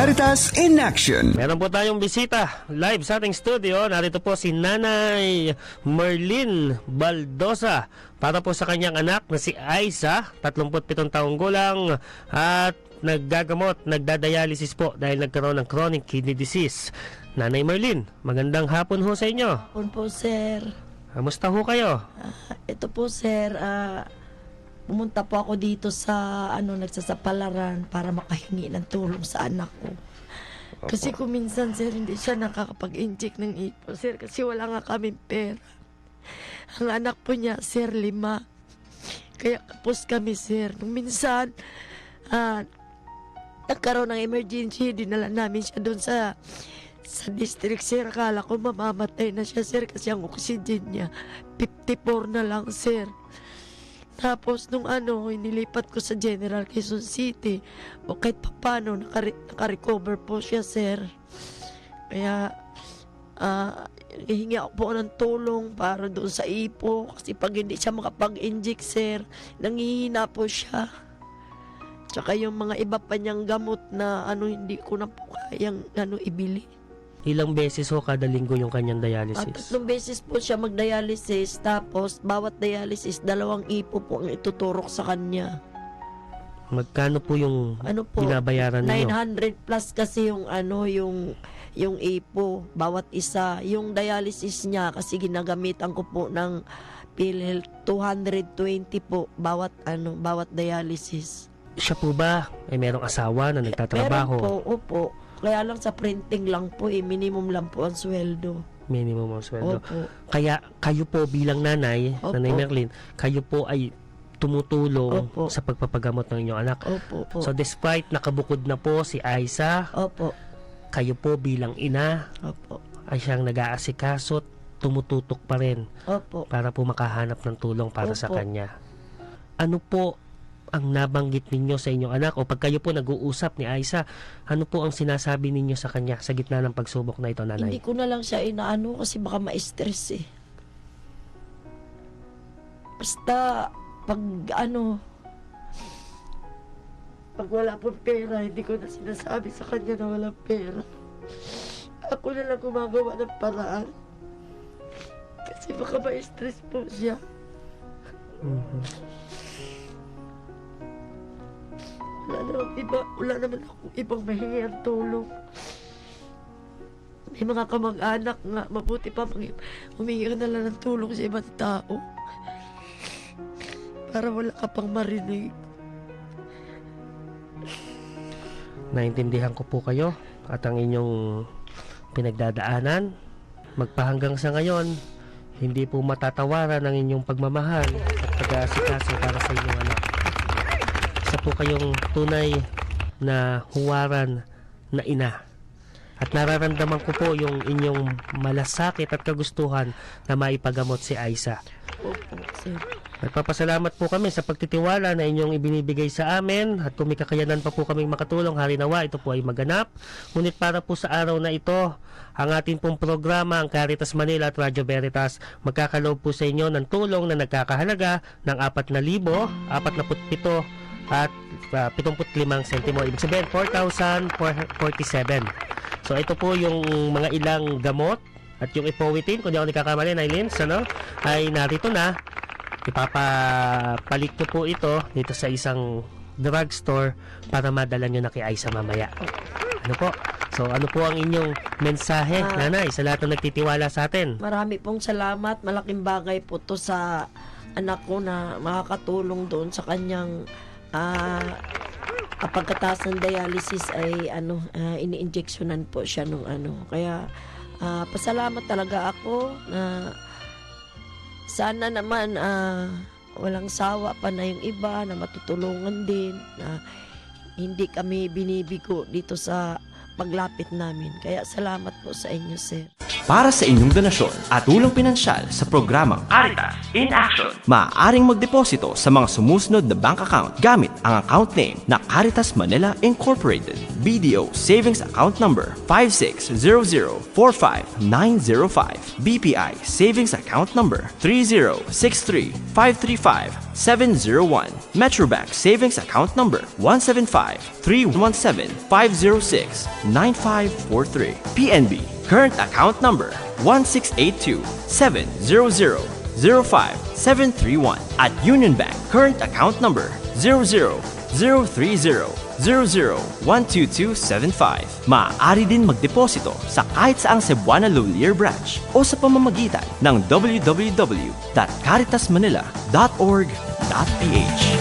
Veritas in Action. Meron po tayong bisita live sa ating studio. Narito po si Nanay Merlin Baldosa para po sa kanyang anak na si Aiza, 37 taong gulang at naggagamot, nagdadialysis po dahil nagkaroon ng chronic kidney disease. Nanay Merlin, magandang hapon ho sa inyo. Hapon po, sir. Kamusta ho kayo? Ah, ito po, sir. ah, pumunta po ako dito sa ano nagsasapalaran para makahingi ng tulong sa anak ko. Kasi kung minsan, sir, hindi siya nakakapag-inject ng ipo, sir, kasi wala nga kami pera. Ang anak po niya, sir, lima. Kaya kapos kami, sir. Nung minsan, ah, nagkaroon ng emergency, dinala namin siya doon sa sa district, sir. Akala ko mamamatay na siya, sir, kasi ang oxygen niya, 54 na lang, sir. Tapos nung ano, inilipat ko sa General Quezon City. O kahit papano, nakare- nakarecover po siya, sir. Kaya, ah, hihingi ako po ng tulong para doon sa ipo. Kasi pag hindi siya makapag-inject, sir, nangihina po siya. Tsaka yung mga iba pa niyang gamot na ano, hindi ko na po kayang ano, ibili. Ilang beses ho kada linggo yung kanyang At dialysis? tatlong beses po siya mag-dialysis, tapos bawat dialysis, dalawang ipo po ang ituturok sa kanya. Magkano po yung Ano po? binabayaran ninyo? 900 plus kasi yung ano, yung yung ipo, bawat isa. Yung dialysis niya, kasi ginagamitan ko po ng PhilHealth, 220 po bawat ano, bawat dialysis. Siya po ba ay merong asawa na nagtatrabaho? Meron po, opo. Kaya lang sa printing lang po eh, minimum lang po ang sweldo. Minimum ang sweldo. Opo. Kaya kayo po bilang nanay, Opo. nanay Merlin, kayo po ay tumutulong Opo. sa pagpapagamot ng inyong anak. Opo, opo. So despite nakabukod na po si Aiza, opo. kayo po bilang ina Opo. ay siyang nag-aasikaso, tumututok pa rin Opo. para po makahanap ng tulong para sa Opo. kanya. Ano po ang nabanggit ninyo sa inyong anak o pag kayo po nag-uusap ni Aiza, ano po ang sinasabi ninyo sa kanya sa gitna ng pagsubok na ito, nanay? Hindi ko na lang siya inaano kasi baka ma-stress eh. Basta pag ano pag wala pong pera, hindi ko na sinasabi sa kanya na walang pera. Ako na lang gumagawa ng paraan. Kasi baka ma-stress po siya. Mhm. Wala naman iba, wala naman akong ibang mahingi tulong. May mga kamag-anak nga, mabuti pa humingi ka na lang ng tulong sa ibang tao. Para wala ka pang marinig. Naintindihan ko po kayo at ang inyong pinagdadaanan. Magpahanggang sa ngayon, hindi po matatawaran ang inyong pagmamahal at pag-aasikaso para sa inyong anak. Isa po kayong tunay na huwaran na ina. At nararamdaman ko po yung inyong malasakit at kagustuhan na maipagamot si Aiza. Opo, sir. Nagpapasalamat po kami sa pagtitiwala na inyong ibinibigay sa amin at kung may kakayanan pa po kaming makatulong, harinawa, ito po ay maganap. Ngunit para po sa araw na ito, ang ating pong programa, ang Caritas Manila at Radyo Veritas, magkakaloob po sa inyo ng tulong na nagkakahalaga ng 4,000, 47 at uh, 75 sentimo. Ibig sabihin, 4,047. So ito po yung mga ilang gamot at yung ipowitin, kung di ako nagkakamali, Nailin, ano, ay narito na ipapapalit ko po ito dito sa isang drugstore para madala nyo na kay Aiza mamaya. Ano po? So ano po ang inyong mensahe, Ah. nanay, sa lahat ng nagtitiwala sa atin? Marami pong salamat. Malaking bagay po to sa anak ko na makakatulong doon sa kanyang ah ah, pagkataas ng dialysis ay ano ah, ini-injectionan po siya nung ano. Kaya ah, pasalamat talaga ako na sana naman ah, walang sawa pa na yung iba na matutulungan din na hindi kami binibigo dito sa paglapit namin. Kaya salamat po sa inyo, sir. Para sa inyong donasyon at tulong pinansyal sa programang Caritas in Action, maaaring magdeposito sa mga sumusunod na bank account gamit ang account name na Caritas Manila Incorporated. BDO Savings Account Number 5600459905. BPI Savings Account Number 3063535 Metrobank Savings Account Number 175-317-506-9543. PNB Current Account Number 168270005-731. At Union Bank Current Account Number 00-030-00-12275. Maaari din magdeposito sa kahit saang Cebuana Lolier branch o sa pamamagitan ng www.caritasmanila.org.ph.